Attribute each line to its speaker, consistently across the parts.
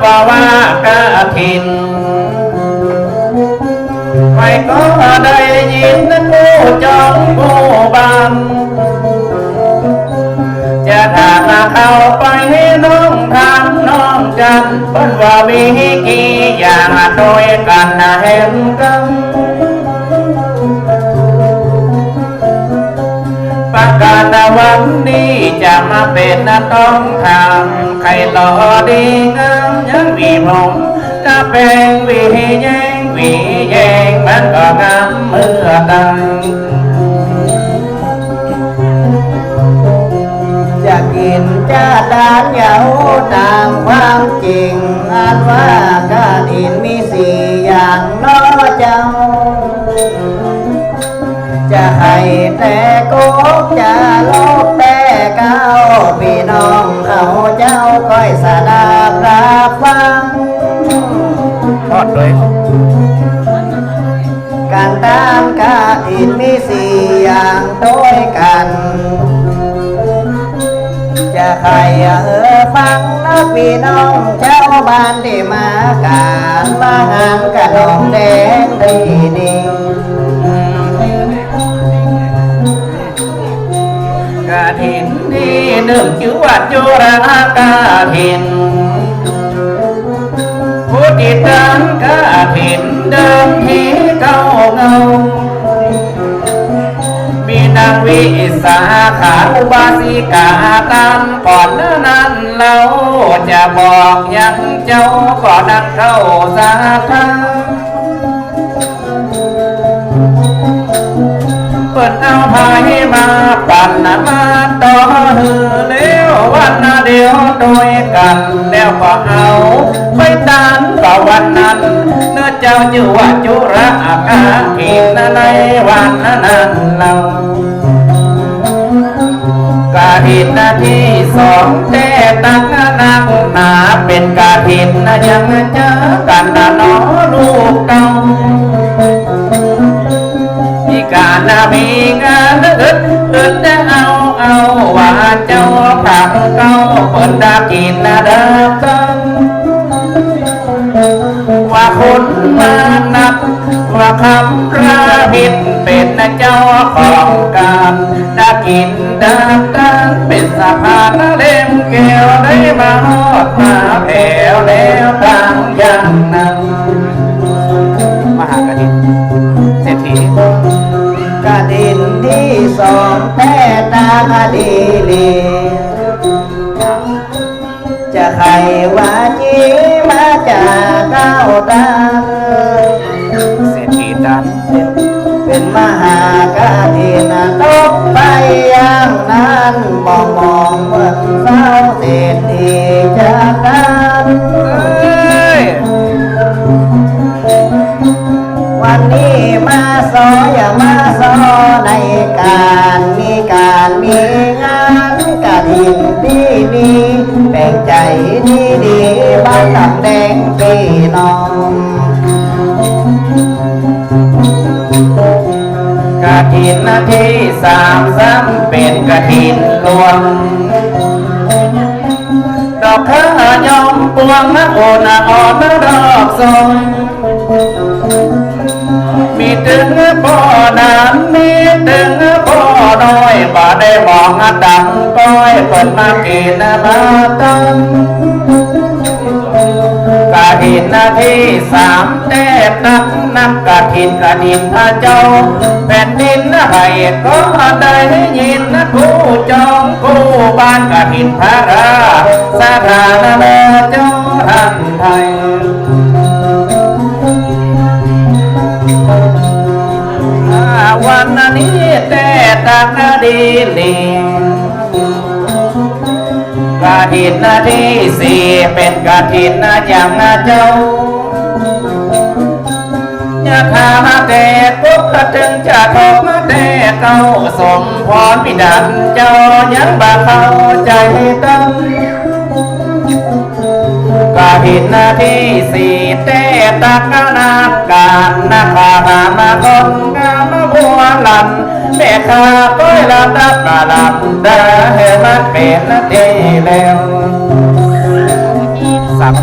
Speaker 1: ว่าว่ากาถินไม่ก็ได้ยินผู้จองผู้บังจะถามเข้าไปให้น้องถามน้องจันเปิ้นว่ามีกี่อย่างโดยกันเห็นกัน วันนี้จะมาเป็นนักต้องทำใครหล่อดีงามยังมีผมจะเป็นวีแยงวีแยงมันก็งามเมื่อกัน
Speaker 2: จะกินจะทานอย่าหูตามความจริงอันว่ากาดินมีสี่อย่างน้อเจ้า จะให้แต่โกกจะลบแต่เก้าพี่น้องเขาเจ้าก้อยสาดาบรับฟัง
Speaker 1: ทอดเลย
Speaker 2: การตามกาดินมีสี่อย่างด้วยกัน จะใครเออฟังนะพี่น้องชาวบ้านที่มาการมางานกระดองแดงดีดี
Speaker 1: ถินนี่หนึ่งชื่อว่าจุรากาถินผู้ติดตามกาถินเดิมที่เก้าเงา มีนางวิสาขาอุบาสิกาตามก่อนนั้นเราจะบอกยังเจ้าก่อนนักเข้าสาขา เปิดเอาพายมาปั่นมาต่อหือเลี้ยววันเดียวโดยกันแล้วก็เอาไปตามก็วันนั้นเนื้อเจ้าชื่อว่าจุระอาคาขีนในวันนั้นเรากาถินนาที่สองแต่ตักนักหนาเป็นกาถินนะยังเจอกันนะน้อลูกเก่า การนะมีงานอึดอึดจะเอาเอาว่าเจ้าผักเก่าเปิดดากินนะเดิมกันว่าคนมานับว่าคำราบิดเป็นเจ้าของการด้กินดังกันเป็นสะพานเล่มแก้วได้มาฮอดมาแผ่วแล้วทางย่างนั้น
Speaker 2: ตาคดีลีจะใครว่าจีมาจากเก้าตา
Speaker 1: เศรษฐีดัน
Speaker 2: เป็นมหากาทินตกไปอย่างนั้นมองมองเหมือนสาวเศรษฐีจากกัน
Speaker 1: เอ้ย
Speaker 2: วันนี้มาสออย่ามาสอในการมี การมีงานกาทินที่นี่แบ่งใจดีดีบ้านดำแดงพี่น้อง
Speaker 1: กะถินนาทีสามซ้ำเป็นกะถินลวงดอกข้ายอมปวงนะโอนะอ่อนดอกทรง มีถึงพ่อดำมีถึงพ่อน้อยบ่ได้มองดังก้อยเปิดมากินมาตั้งกะถินนาทีสามแต้นักนับกะถินกะถินพระเจ้าแผ่นดินให้ก็ได้ยินผู้จองผู้บ้านกะถินพระราสถานเจ้าทันไทย ตัดีลีกาถินนาที่สี่เป็นกาถินนาอย่างนาเจ้าอย่าถามาแต่ปุ๊บถึงจะทบมาแต่เก้าสมพรพิดันเจ้ายังบ่เข้าใจตั้งกาหินนาที่สี่เตตักนาการนาคาหามาคนงามบัวลัน เมฆาก้อยลาตาบกาลำดาเฮมาเป็นนาทีแล้วสาม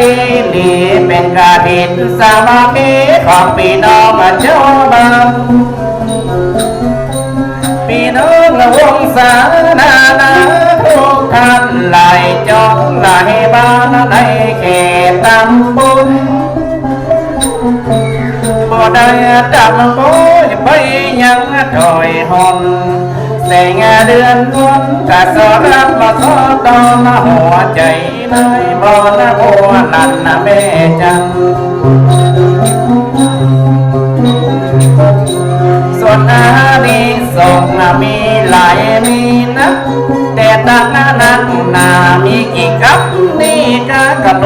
Speaker 1: ตักดีลีเป็นกาถินสามัคคีของพี่น้องเจ้าบ้านพี่น้องวงศานานาทุกท่านหลายจองหลายบ้านในเขตตำบลบ่ได้ดับโอยไปยังถอยหอน แสงเดือนนวลกะสรับมาทอตอมาหัวใจเลยบ่นะหัวนั่นนะแม่จัง ส่วนอาดีส่งนะมีหลายมีนะ แต่ตักนานักหนามีกี่กับนี่กะกะโล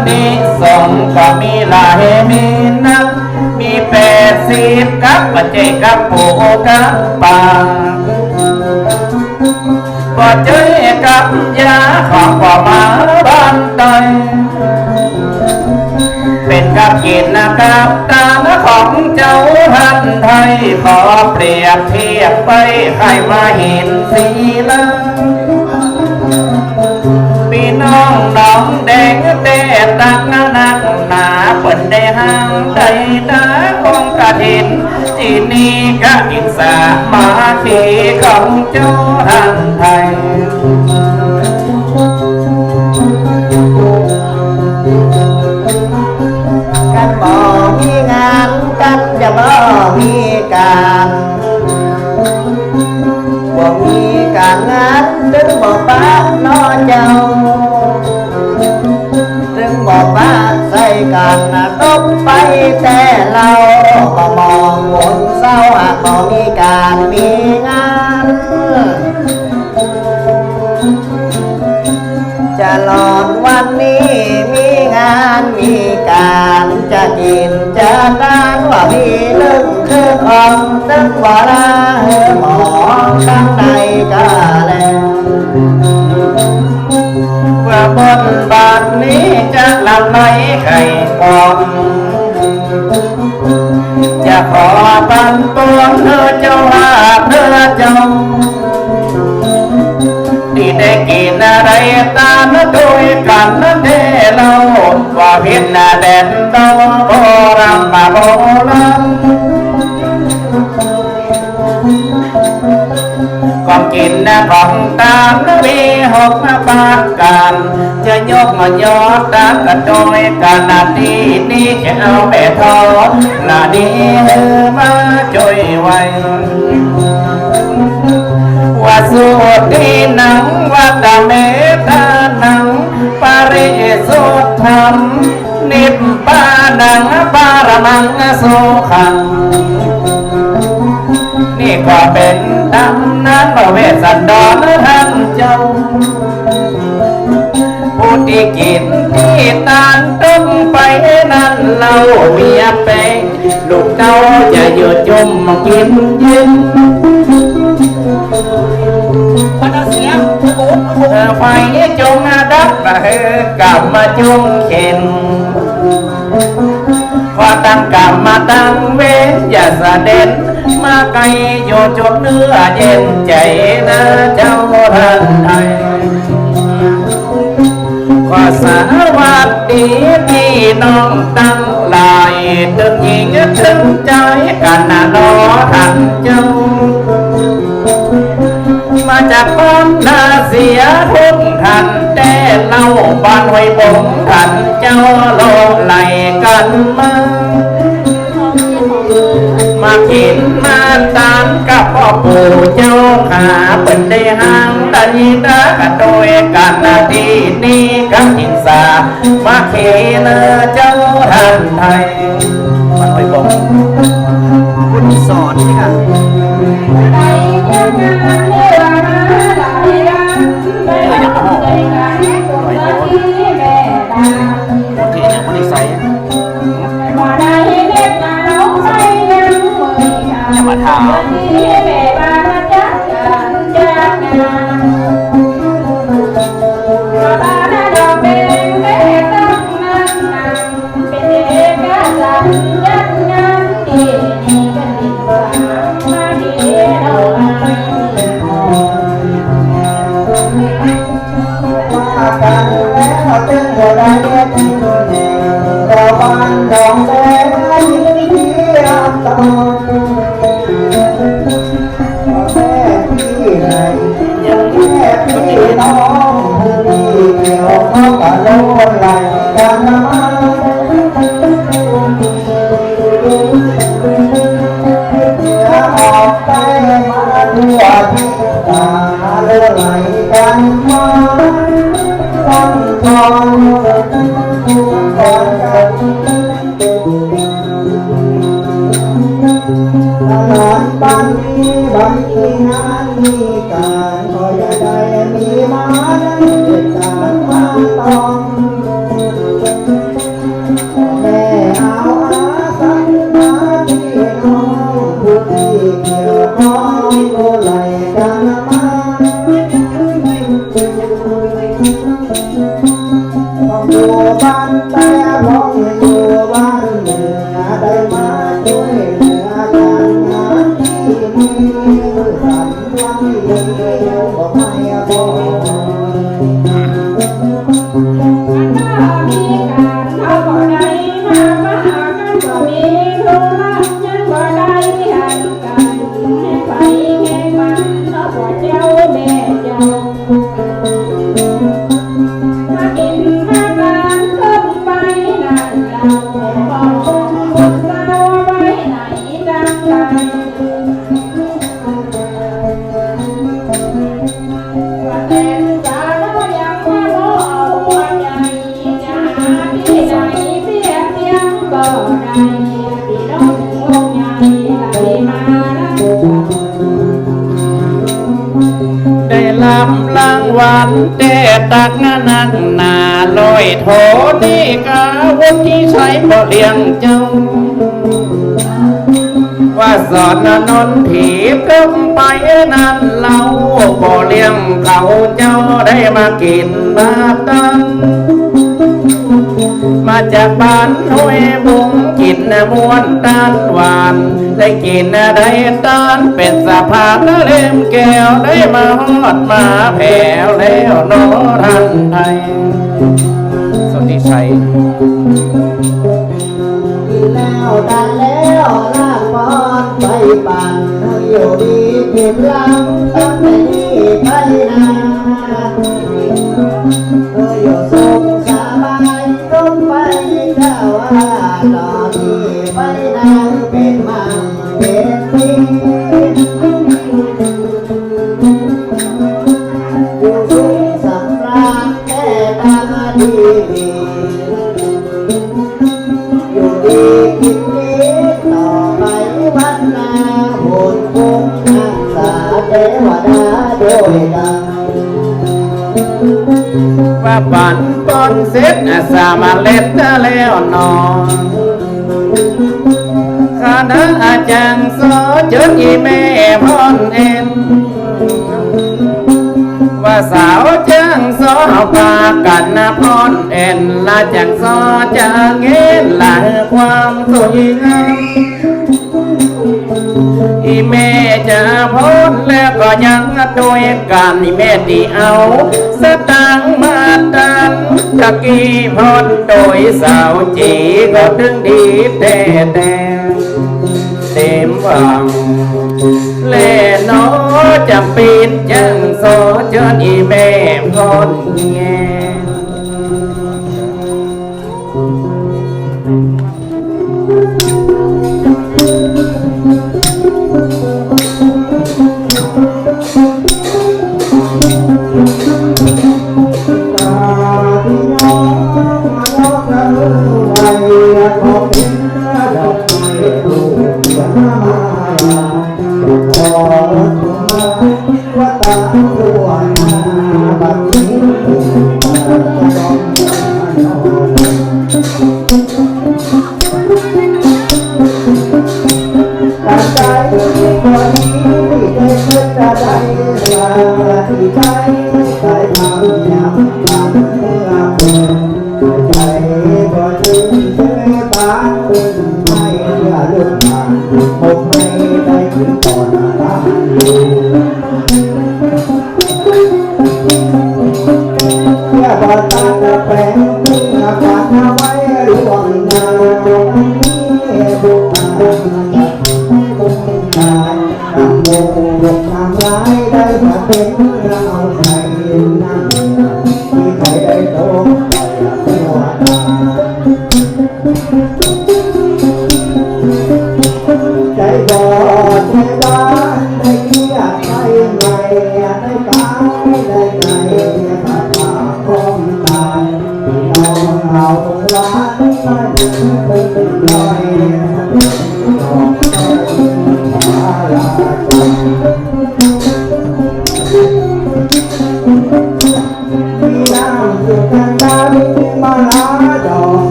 Speaker 2: นาดี
Speaker 1: ส่งก็มีหลายมีนัก มีแปดสิบกับปัจเจกกับปูกับปางบ่เจอกับยาของบ่มาบ้านใดเป็นกับกินกับตาของเจ้าหันไทย ขอเปรียบเทียบไปให้มาเห็นสีลัง พี่น้องน้องแดงเตะตักนักหนาเปิดได้ห้างใดตาของ ไป
Speaker 2: แต่เราบ่มองหมุนเศร้าหากบ่มีการมีงาน จะหลอดวันนี้มีงานมีการจะกินจะทานว่ามีลึกคือของตึกว่าลาหมอข้างในก็แล้ว
Speaker 1: ว่าบนบาทนี้จะลำไหลไข่กองจะขอปันปวเธอเจ้าลาเธอเจ้าที่ได้กินอะไรตามด้วยกันเทเราว่าพิษนาแดนดอโบราณมาโบราณของกินนะของตามมี หกมาปากกันจะยกมายอดตามกันโดยกันนาทีนี้จะเอาไปทอดนาดีมาช่วยไว้ว่าสุดีนังวัตเมตานังปาริสุทธัมนิพพานังปารมังสุขังนี่ก็เป็นตำนานประเวสสันดร ที่กินที่ตานต้มไปนั่นเราเมียเป็นลูกเจ้าจะอยู่จุ่มกินยิ้มไฟจงดับกลับมาจงเข็นขอตั้งกรรมมาตั้งเวรอย่าเสด็จมาไกลอยู่จดเนื้อเย็นใจนะเจ้าท่านไทยขอ สวัสดีพี่น้องตั้งหลายถึงหญิงถึงใจกันนะนอท่านเจ้า มาจากบ้านนาเสียทุกท่านแต่เล่าบ้านห้วยบงทันเจ้าโลไหลกันมามากินมาตาน กับพ่อปู่เจ้าขาเป็นได้ห้างตันดากันโดยกันนาทีนี้กับกินสามาเขนเจ้าทันไทยมันไปบอก
Speaker 2: คุณสอนนี่ค่ะ กับ ตักนักหนาลอยโถ
Speaker 1: นี่กาวุธที่ใช้บ่เลี้ยงเจ้า ว่าสอนนนถีบลงไปนั่นเราบ่เลี้ยงเขาเจ้าได้มากินมาตัง มาจากบ้านห้วยบุงกินมวนตานหวาน ได้กินได้ตานเป็นสะพานเล่มแก้วได้มาฮอดมาแผ่วแล้วนอทันไทยสวัสดีชัย
Speaker 2: แล้วดันแล้วลากบอลไปปั่นอยู่ดีเก็บลังตั้งแต่นี้ไปนาเธออยู่สุ อ สอนเจิ
Speaker 1: ญอีแม่พรเอ็นว่าสาวจังสอพากันนะพรเอ็นละจังสอจะเงินละความส เต็มวังเล่นอจะปีนจังโซเจนอีแม่พอนแง
Speaker 2: แปลงอาการหน้าไว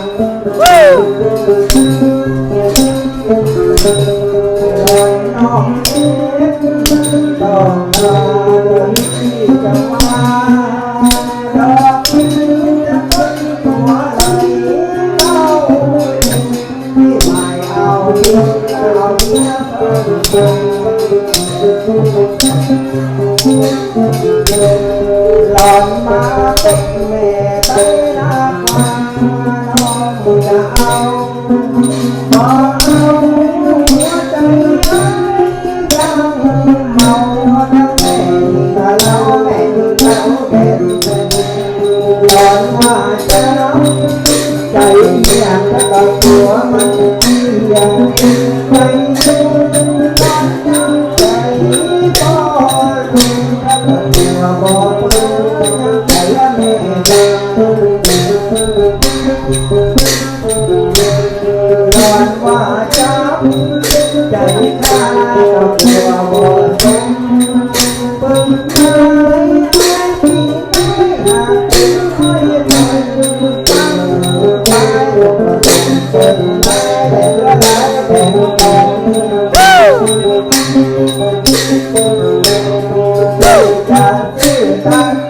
Speaker 2: Woo! ว่าจะรัใจ
Speaker 1: อ
Speaker 2: ยากจะตัด
Speaker 1: หัวมั
Speaker 2: นเสีย ที่ตั้ง